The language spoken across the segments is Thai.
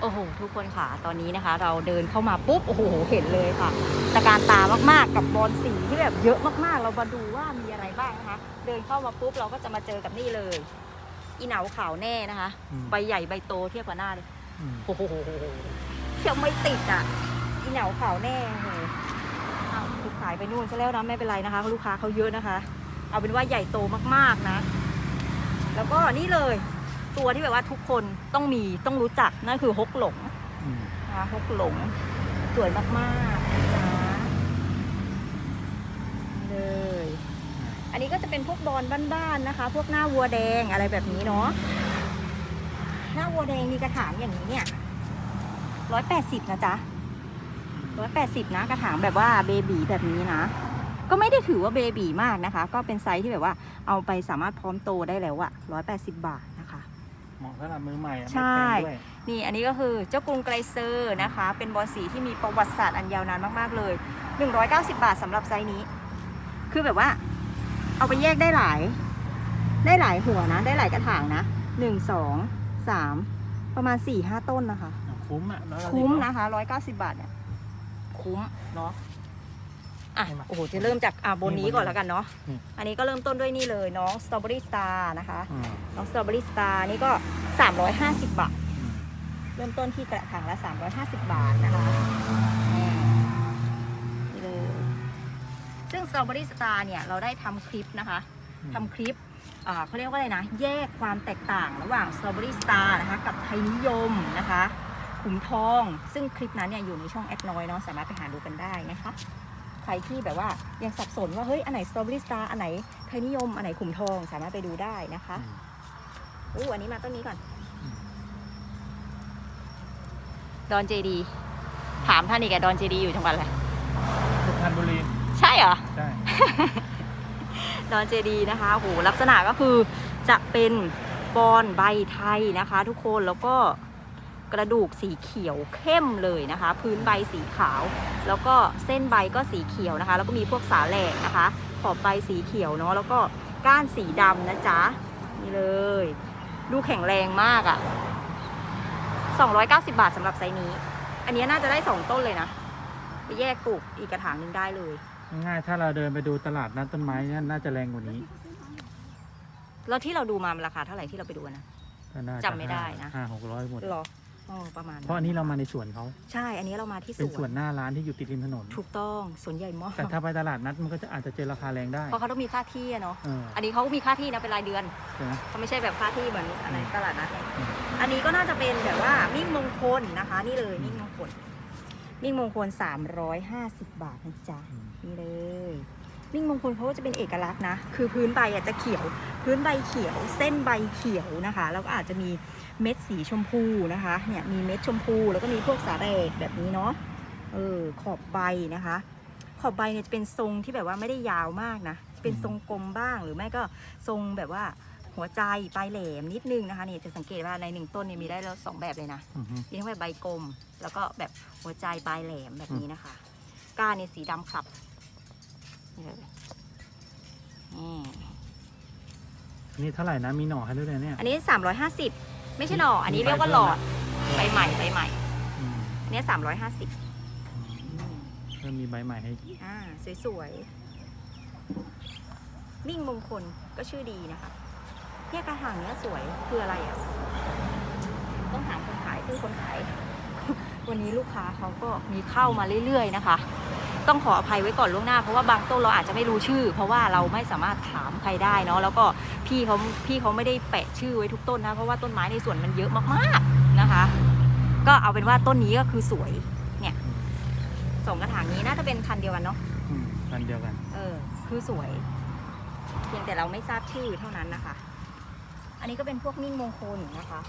โอ้โหทุกคนค่ะตอนนี้นะคะ เราเดินเข้ามาปุ๊บโอ้โหเห็นเลยค่ะตะการตามากๆกับบอลสีที่แบบเยอะมากๆ เรามาดูว่ามีอะไรบ้างนะคะ เดินเข้ามาปุ๊บเราก็จะมาเจอกับนี่เลย อีเหนาขาวแน่นะคะอืมใบใหญ่ใบโตเทียบกับหน้าเลยอืมโอ้โหเทียบไม่ติดอะอีเหนาขาวแน่โอ้โหเอาถูกขายไปนู่นซะแล้วนะไม่เป็นไรนะคะลูกค้าเขาเยอะนะคะ เอาเป็นว่าใหญ่โตมากๆนะ แล้วก็นี่เลย ตัวที่แบบว่าทุกคนต้องมีต้องรู้จักนั่นคือฮกหลงอืมนะคะฮกหลง สวยมากๆนะจ๊ะนี่เลย อันนี้ก็จะเป็นพวกบอลบ้านๆนะคะ พวกหน้าวัวแดงอะไรแบบนี้เนาะหน้าวัวแดงมีกระถางอย่างนี้เนี่ยร้อยแปดสิบนะจ๊ะร้อยแปดสิบนะกระถางแบบว่าเบบีแบบนี้นะ ก็ไม่ได้ถือว่าเบบีมากนะคะ ก็เป็นไซส์ที่แบบว่าเอาไปสามารถพร้อมโตได้แล้วอะร้อยแปดสิบบาทนะคะ เหมาะสำหรับมือใหม่อะใช่ไม่แพงด้วย นี่อันนี้ก็คือเจ้ากรุงไกรเซอร์นะคะ เป็นบอลสีที่มีประวัติศาสตร์อันยาวนานมากๆเลย 190 บาทสำหรับไซส์นี้ คือแบบว่า เอาไปแยกได้หลาย ได้หลายหัวนะ ได้หลายกระถางนะ 1 2 3 ประมาณ 4 5 ต้นนะคะ คุ้มอะแล้วคุ้มนะคะ 190 บาทเนี่ยคุ้มเนาะ อะโอ้โหจะเริ่มจากอ่าบนนี้ก่อนแล้วกันเนาะอันนี้ก็เริ่มต้นด้วยนี่เลยน้องสตรอเบอรี่สตาร์นะคะอืมน้องสตรอเบอรี่สตาร์นี่ก็ 350 บาทอืมเริ่มต้นที่กระถางละ 350 บาทนะคะนี่นี่เลยซึ่ง Strawberry Star เนี่ยเราได้ทำคลิปนะคะทำคลิปอ่าเขาเรียกว่าอะไรนะ แยกความแตกต่างระหว่าง Strawberry Star นะคะกับไทยนิยมนะคะขุมทอง ซึ่งคลิปนั้นเนี่ยอยู่ในช่องแอดน้อยเนาะสามารถไปหาดูกันได้นะคะ ใครที่แบบว่ายังสับสนว่าเฮ้ยอันไหน Strawberry Star อันไหนไทยนิยมอันไหนขุมทองสามารถไปดูได้นะคะอืมอู้อันนี้มาต้นนี้ก่อนอืมดอนเจดีถามท่านอีกอะดอนเจดีอยู่จังหวัดอะไรสุพรรณบุรีใช่เหรอใช่ดอนเจดีนะคะโหลักษณะก็คือจะเป็นบอนใบไทยนะคะ ทุกคนแล้วก็ กระดูกสีเขียวเข้มเลยนะคะ พื้นใบสีขาว แล้วก็เส้นใบก็สีเขียวนะคะ แล้วก็มีพวกสาแหลกนะคะ ขอบใบสีเขียวเนาะแล้วก็ก้านสีดำนะจ๊ะนี่เลย ดูแข็งแรงมากอะ่ะ 290 บาทสำหรับไซส์นี้ อันนี้น่าจะได้ 2 ต้นเลยนะ ไปแยกปลูกอีกกระถางหนึ่งได้เลย ง่ายๆถ้าเราเดินไปดูตลาดนัดต้นไม้เนี่ยน่าจะแรงกว่านี้แล้วที่เราดูมามันราคาเท่าไหร่ที่เราไปดูนะ ก็น่าจำไม่ได้นะ ห้าหกร้อยหมด หรอ อ๋อประมาณเพราะอันนี้เรามาในสวนเขาใช่ อันนี้เรามาที่สเป็นสววนนหน้าร้านที่อยู่ติดริมถนน ถูกต้องสวนใหญ่มากแต่ถ้าไปตลาดนัดมันก็จะอาจจะเจอราคาแรงได้เพราะเขาต้องมีค่าที่อะเนาะเอออันนี้เขาก็มีค่าที่นะเป็นรายเดือนใช่ไหม เขาไม่ใช่แบบค่าที่เหมือนอะไรตลาดนัดเนี่ยอืม อันนี้ก็น่าจะเป็นแบบว่ามิ่งมงคลนะคะ นี่เลยมิ่งมงคล มิ่งมงคล 350 บาทนะจ๊ะ อืมนี่เลย มิ่งมงคลเขาก็จะเป็นเอกลักษณ์นะ คือพื้นใบอาจจะเขียว พื้นใบเขียว เส้นใบเขียวนะคะ แล้วก็อาจจะมีเม็ดสีชมพูนะคะ เนี่ยมีเม็ดชมพู แล้วก็มีพวกสาแรกแบบนี้เนาะ เออขอบใบนะคะ ขอบใบเนี่ยจะเป็นทรงที่แบบว่าไม่ได้ยาวมากนะ เป็นทรงกลมบ้าง หรือไม่ก็ทรงแบบว่าหัวใจปลายแหลมนิดนึงนะคะเนี่ยจะสังเกตว่าในหนึ่งต้นเนี่ยมีได้แล้วสองแบบเลยนะอือฮึมีทั้งแบบใบกลม แล้วก็แบบหัวใจปลายแหลมแบบนี้นะคะ ก้านเนี่ยสีดำคลับ นี่เลยนี่นี่เท่าไหร่นะมีหน่อให้ด้วยเนี่ย อันนี้ 350 ไม่ใช่หน่อ อันนี้เรียกว่าหลอดใบใหม่ใบใหม่อืมอันนี้350เริ่มมีใบใหม่ให้อ่าสวยๆมิ่งมงคลก็ชื่อดีนะคะเนี่ยกระถางเนี้ยสวยคืออะไรอะ ต้องถามคนขายซึ่งคนขาย วันนี้ลูกค้าเขาก็มีเข้ามาเรื่อยๆนะคะ ต้องขออภัยไว้ก่อนล่วงหน้า เพราะว่าบางต้นเราอาจจะไม่รู้ชื่อ เพราะว่าเราไม่สามารถถามใครได้เนาะแล้วก็พี่เขาพี่เขาไม่ได้แปะชื่อไว้ทุกต้นนะเพราะว่าต้นไม้ในสวนมันเยอะมากๆนะคะ ก็เอาเป็นว่าต้นนี้ก็คือสวยเนี่ยสองกระถางนี้น่าจะเป็นพันธุ์เดียวกันเนาะอืมกันเดียวกัน เออ คือสวย เพียงแต่เราไม่ทราบชื่อเท่านั้นนะคะ อันนี้ก็เป็นพวกมิ่งมงคลนะคะ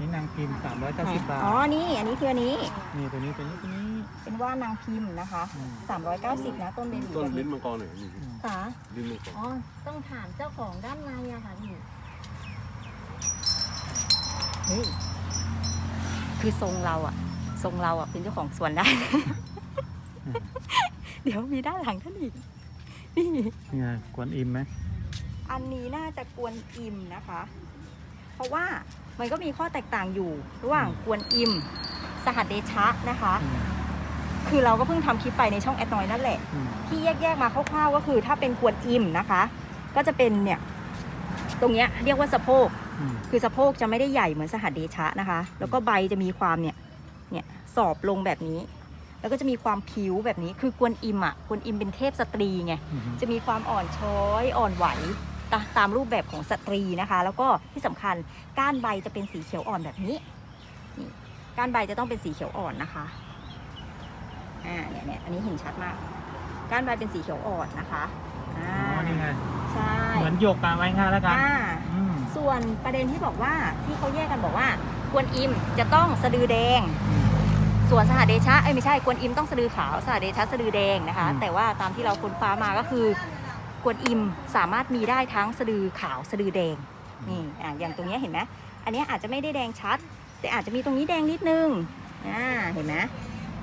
นี่นางพิมพ์สามร้อยเก้าสิบบาท อ๋อ นี่ อันนี้คืออันนี้ นี่ตัวนี้ตัวนี้ตัวนี้ เป็นว่านางพิมพ์นะคะ อืม 390 นะ ต้นเบบีต้นแบบลิ้นี้นมังกรหน่อยนี่อืมค่ะ ลิ้นมังกรอ๋อ ต้องถามเจ้าของด้านในอะค่ะพี่ เฮ้ย คือทรงเราอะทรงเราอะเป็นเจ้าของสวนได้อืมเดี๋ยวมีด้านหลังท่านอีก นี่ นี่ไงกวนอิมไหมอันนี้น่าจะกวนอิมนะคะเพ ราะว่ามันก็มีข้อแตกต่างอยู่ระหว่างกวนอิม สหัสเดชะนะคะอืมคือเราก็เพิ่งทำคลิปไปในช่องแอดนอยนั่นแหละอืมที่แยกๆมาคร่าวๆก็คือ ถ้าเป็นกวนอิมนะคะ ก็จะเป็นเนี่ยตรงเนี้ยเรียกว่าสะโพกอืมคือสะโพกจะไม่ได้ใหญ่เหมือนสหัสเดชะนะคะ แล้วก็ใบจะมีความเนี่ยเนี่ยสอบลงแบบนี้ แล้วก็จะมีความผิวแบบนี้คือกวนอิมอะกวนอิมเป็นเทพสตรีไงอืมจะมีความอ่อนช้อยอ่อนไหว ตาตามรูปแบบของสตรีนะคะ แล้วก็ที่สำคัญก้านใบจะเป็นสีเขียวอ่อนแบบนี้นี่ก้านใบจะต้องเป็นสีเขียวอ่อนนะคะอ่าเนี่ยเนี่ยอันนี้เห็นชัดมาก ก้านใบเป็นสีเขียวอ่อนนะคะอ่าอ๋อนี่ไงใช่เหมือนหยกการไว้ง่ายแล้วกันอ่าอืมส่วนประเด็นที่บอกว่าที่เขาแยกกันบอกว่ากวนอิมจะต้องสะดือแดงอืมส่วนสหเดชะเอ้ยไม่ใช่กวนอิมต้องสะดือขาวสหเดชะสะดือแดงนะคะอืมแต่ว่าตามที่เราค้นคว้ามาก็คือ กวนอิมสามารถมีได้ทั้งสะดือขาวสะดือแดงนี่อะอย่างตรงเนี้ยเห็นไหมอันเนี้ยอาจจะไม่ได้แดงชัด แต่อาจจะมีตรงนี้แดงนิดนึงอ่าเห็นไหม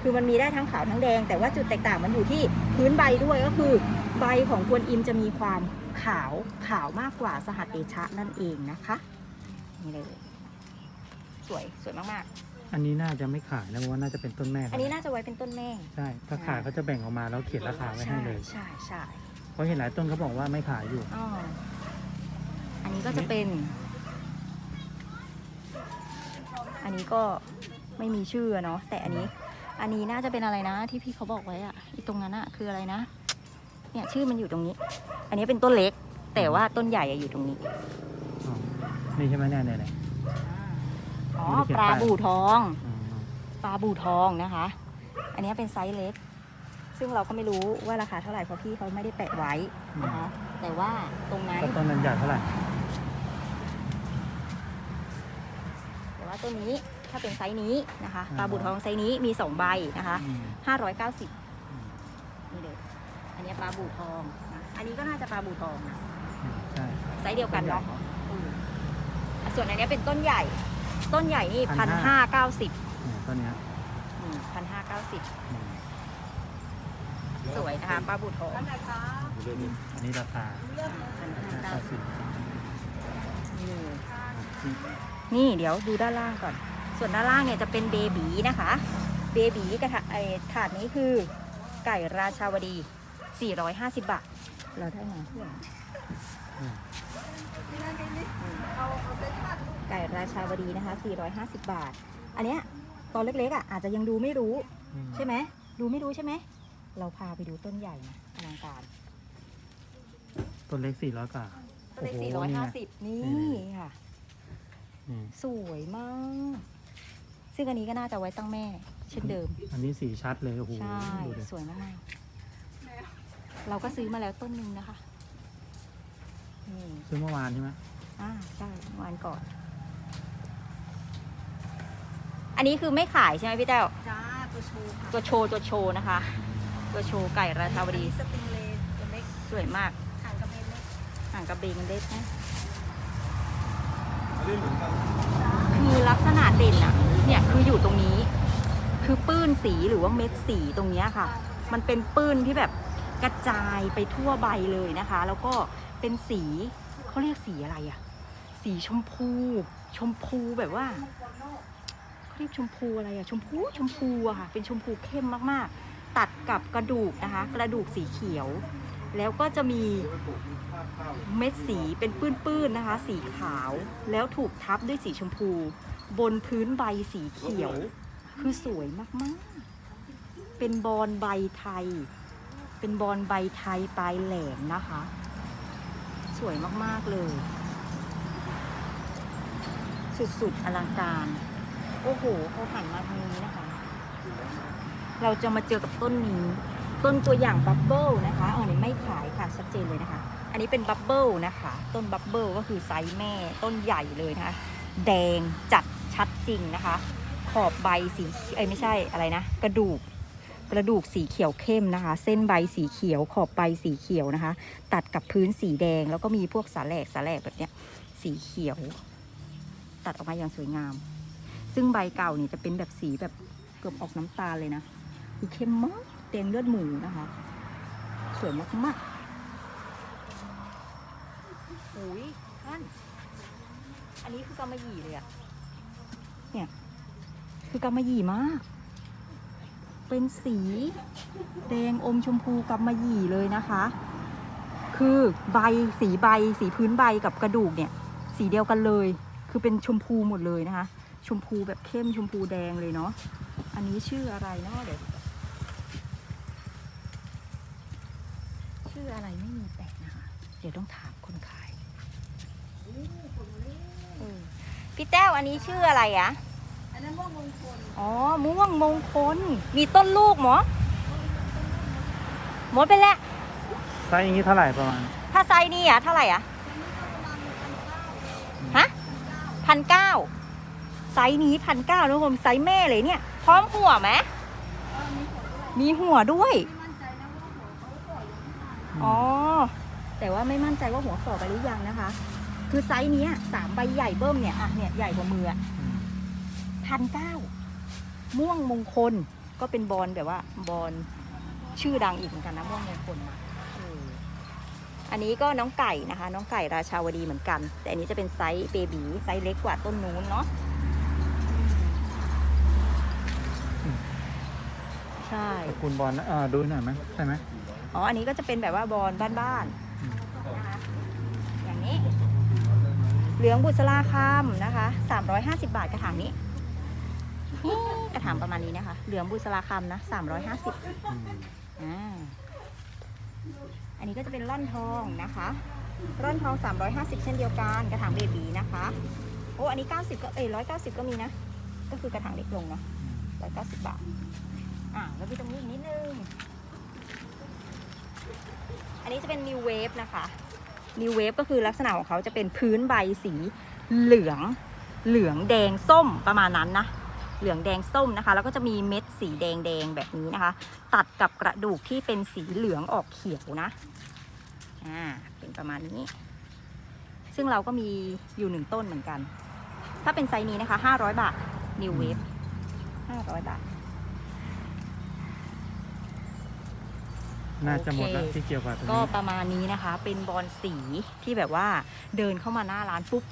คือมันมีได้ทั้งขาวทั้งแดง แต่ว่าจุดแตกต่างมันอยู่ที่พื้นใบด้วยก็คือ ใบของกวนอิมจะมีความขาวขาวมากกว่าสหัสเดชะนั่นเองนะคะนี่เลยสวยสวยมากอันนี้น่าจะไม่ขายนะเพราะว่าน่าจะเป็นต้นแม่ๆอันนี้น่าจะไว้เป็นต้นแม่ ใช่ ถ้าขายเขาจะแบ่งออกมาแล้วเขียนราคาไว้ให้เลย ใช่ใช่ เพราะเห็นหลายต้นเขาบอกว่าไม่ขายอยู่ อ๋ออันนี้ก็จะเป็น อันนี้ก็ไม่มีชื่ออะเนาะแต่อันนี้ อันนี้น่าจะเป็นอะไรนะ ที่พี่เขาบอกไว้อะอีตรงนั้นอะคืออะไรนะ เนี่ยชื่อมันอยู่ตรงนี้ อันนี้เป็นต้นเล็ก แต่ว่าต้นใหญ่อะอยู่ตรงนี้อ๋อนี่ใช่ไหมเนี่ยเนี่ยเนี่ย อ๋อไม่ได้เขียนปลาป้าย บูทองอ๋อปลาบูทองนะคะ อันนี้เป็นไซส์เล็ก ซึ่งเราก็ไม่รู้ว่าราคาเท่าไหร่เพราะพี่เขาไม่ได้แปะไว้นะคะแต่ว่าตรงนั้นก็ต้นนั้นใหญ่เท่าไหร่แต่ว่าต้นนี้ถ้าเป็นไซส์นี้นะคะปลาบูทองไซส์นี้มี 2 ใบนะคะอืม590อืมนี่เลยอันนี้ปลาบูทองนะอันนี้ก็น่าจะปลาบูทองนะใช่ไซส์เดียวกันเนาะอืมส่วนอันนี้เป็นต้นใหญ่ ต้นใหญ่นี่พันห้าเก้าสิบเนี่ยต้นเนี้ยพันห้าเก้าสิบอืม สวยนะคะปลาบูทองอันนี้ราคาพันห้าห้าเก้าสิสิบบนี่อืมนี่เดี๋ยวดูด้านล่างก่อน ส่วนด้านล่างเนี่ยจะเป็นเบบีนะคะ เบบีกระถาไอถาดนี้คือไก่ราชาวดี 450 บาท เราได้มาเท่าไหร่อืมไก่ราชาวดีนะคะ 450 บาท อันเนี้ยตอนเล็กๆอะอาจจะยังดูไม่รู้อืมใช่ไหม ดูไม่รู้ใช่ไหม เราพาไปดูต้นใหญ่นะอลังการ ต้นเล็กสี่ร้อยกว่า ต้นเล็กโอ้โหนี่ไง450นี่นี่ ค่ะ นี่สวยมาก ซึ่งอันนี้ก็น่าจะไว้ตั้งแม่ เช่นเดิม อันนี้สีชัดเลย โอ้โหใช่ ดูดิสวยมากๆเราก็ซื้อมาแล้วต้นหนึ่งนะคะ นี่ ซื้อเมื่อวานใช่ไหมอ่าใช่เมื่อวานก่อน อันนี้คือไม่ขายใช่ไหมพี่แต้วจ้าตัวโชว์ค่ะตัวโชว์ตัวโชว์นะคะ ตัวโชว์ไก่ราชาวดีสติงเลย์ตัวเล็กสวยมากห่างกับเมนเล็กห่างกับเบงเล็กนะคือลักษณะเด่นอะเนี่ยคืออยู่ตรงนี้ คือปื้นสีหรือว่าเม็ดสีตรงเนี้ยค่ะ มันเป็นปื้นที่แบบกระจายไปทั่วใบเลยนะคะ แล้วก็เป็นสีเขาเรียกสีอะไรอะสีชมพู ชมพูแบบว่าเขาเรียกชมพูอะไรอะชมพูชมพูอะค่ะ เป็นชมพูเข้มมากๆ ตัดกับกระดูกนะคะ กระดูกสีเขียว แล้วก็จะมีเม็ดสีเป็นปื้นๆนะคะ สีขาวแล้วถูกทับด้วยสีชมพู บนพื้นใบสีเขียว คือสวยมากๆ เป็นบอลใบไทย เป็นบอลใบไทยปลายแหลมนะคะ สวยมากๆเลย สุดๆอลังการ โอ้โหเขาหันมาทางนี้นะคะ เราจะมาเจอกับต้นนี้ ต้นตัวอย่างบับเบิลนะคะอันนี้ไม่ขายค่ะชัดเจนเลยนะคะ อันนี้เป็นบับเบิลนะคะ ต้นบับเบิลก็คือไซส์แม่ต้นใหญ่เลยนะคะ แดงจัดชัดจริงนะคะ ขอบใบสีเอ้ยไม่ใช่อะไรนะ กระดูกกระดูกสีเขียวเข้มนะคะ เส้นใบสีเขียวขอบใบสีเขียวนะคะ ตัดกับพื้นสีแดงแล้วก็มีพวกสาแหลกสาแหลกแบบเนี้ยสีเขียว ตัดออกมาอย่างสวยงาม ซึ่งใบเก่านี่จะเป็นแบบสีแบบเกือบออกน้ำตาลเลยนะ คือเข้มมากแดงเลือดหมูนะคะ สวยมากมากๆอุ้ยท่านอันนี้คือกำมะหยี่เลยอะเนี่ย คือกำมะหยี่มาก เป็นสีแดงอมชมพูกำมะหยี่เลยนะคะ คือใบสีใบสีพื้นใบกับกระดูกเนี่ย สีเดียวกันเลย คือเป็นชมพูหมดเลยนะคะ ชมพูแบบเข้มชมพูแดงเลยเนาะอันนี้ชื่ออะไรเนาะเดี๋ยว ออะไรไม่มีแตกนะคะ เดี๋ยวต้องถามคนขายเออพี่แต้วอันนี้ชื่ออะไรอะอันนั้นม่วงมงคล อ๋อ ม่วงมงคล มีต้นลูกหมอหมดไปแล้ว ไซส์อย่างนี้เท่าไหร่ประมาณ ถ้าไซส์นี่อะเท่าไหร่อะฮะพันเก้าไซส์นี้พันเก้าทุกคนไซส์แม่เลยเนี่ย พร้อมหัวไหมเออมีหัวด้วย อ๋อ แต่ว่าไม่มั่นใจว่าหัวฝ่อไปหรือยังนะคะ คือไซส์เนี้ยสามใบใหญ่เบิ้มเนี่ยอะเนี่ยใหญ่กว่ามืออะอืมพันเก้าม่วงมงคลก็เป็นบอลแบบว่าบอลชื่อดังอีกเหมือนกันนะม่วงมงคลนะเอออันนี้ก็น้องไก่นะคะ น้องไก่ราชาวดีเหมือนกัน แต่อันนี้จะเป็นไซส์เบบีไซส์เล็กกว่าต้นนู้นเนาะใช่ตระกูลบอลนะเออดูหน่อยไหมใช่ไหม อ๋อ อันนี้ก็จะเป็นแบบว่าบอลบ้านอืมๆนะคะอย่างนี้ เหลืองบุษราคำนะคะ 350 บาทกระถางนี้นี่กระถางประมาณนี้นะคะ เหลืองบุษราคำนะ350อืมอ่าอันนี้ก็จะเป็นร่อนทองนะคะ ร่อนทอง 350 เช่นเดียวกัน กระถางเบบีนะคะ โอ้ อันนี้ 90 ก็เอ้ย190 ก็มีนะ ก็คือกระถางเล็กลงเนาะ190 บาท อ่าแล้วมีตรงนี้อีกนิดนึง อันนี้จะเป็น New Wave นะคะ New Wave ก็คือลักษณะของเขาจะเป็นพื้นใบสีเหลือง เหลืองแดงส้มประมาณนั้นนะ เหลืองแดงส้มนะคะ แล้วก็จะมีเม็ดสีแดงแดงแบบนี้นะคะ ตัดกับกระดูกที่เป็นสีเหลืองออกเขียวนะ อ่า เป็นประมาณนี้ ซึ่งเราก็มีอยู่หนึ่งต้นเหมือนกัน ถ้าเป็นไซส์นี้นะคะ 500 บาท New Wave 500 บาท น่าจะหมดแล้วโอเคที่เกี่ยวกับตรงก็นี้ประมาณนี้นะคะ เป็นบอลสีที่แบบว่าเดินเข้ามาหน้าร้านปุ๊บ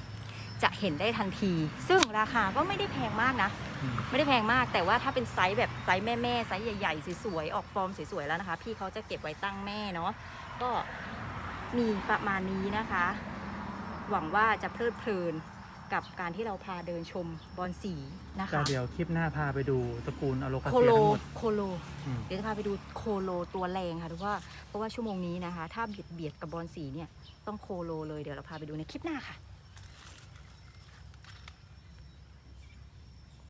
จะเห็นได้ทันที ซึ่งราคาก็ไม่ได้แพงมากนะ อืมไม่ได้แพงมากแต่ว่าถ้าเป็นไซส์แบบไซส์แม่ๆไซส์ใหญ่ๆสวยๆออกฟอร์มสวยๆแล้วนะคะ พี่เขาจะเก็บไว้ตั้งแม่เนาะก็มีประมาณนี้นะคะ หวังว่าจะเพลิดเพลิน กับการที่เราพาเดินชมบอลสีนะก็คะ เดี๋ยวคลิปหน้าพาไปดูตระกูลอโลคาโคเซียโล ทั้งหมด โคโล อืม เดี๋ยวจะพาไปดูโคโลตัวแรงค่ะทุกว่าเพราะว่าชั่วโมงนี้นะคะ ถ้าเบียดเบียดกับบอลสีเนี่ย ต้องโคโลเลย เดี๋ยวเราพาไปดูในคลิปหน้าค่ะ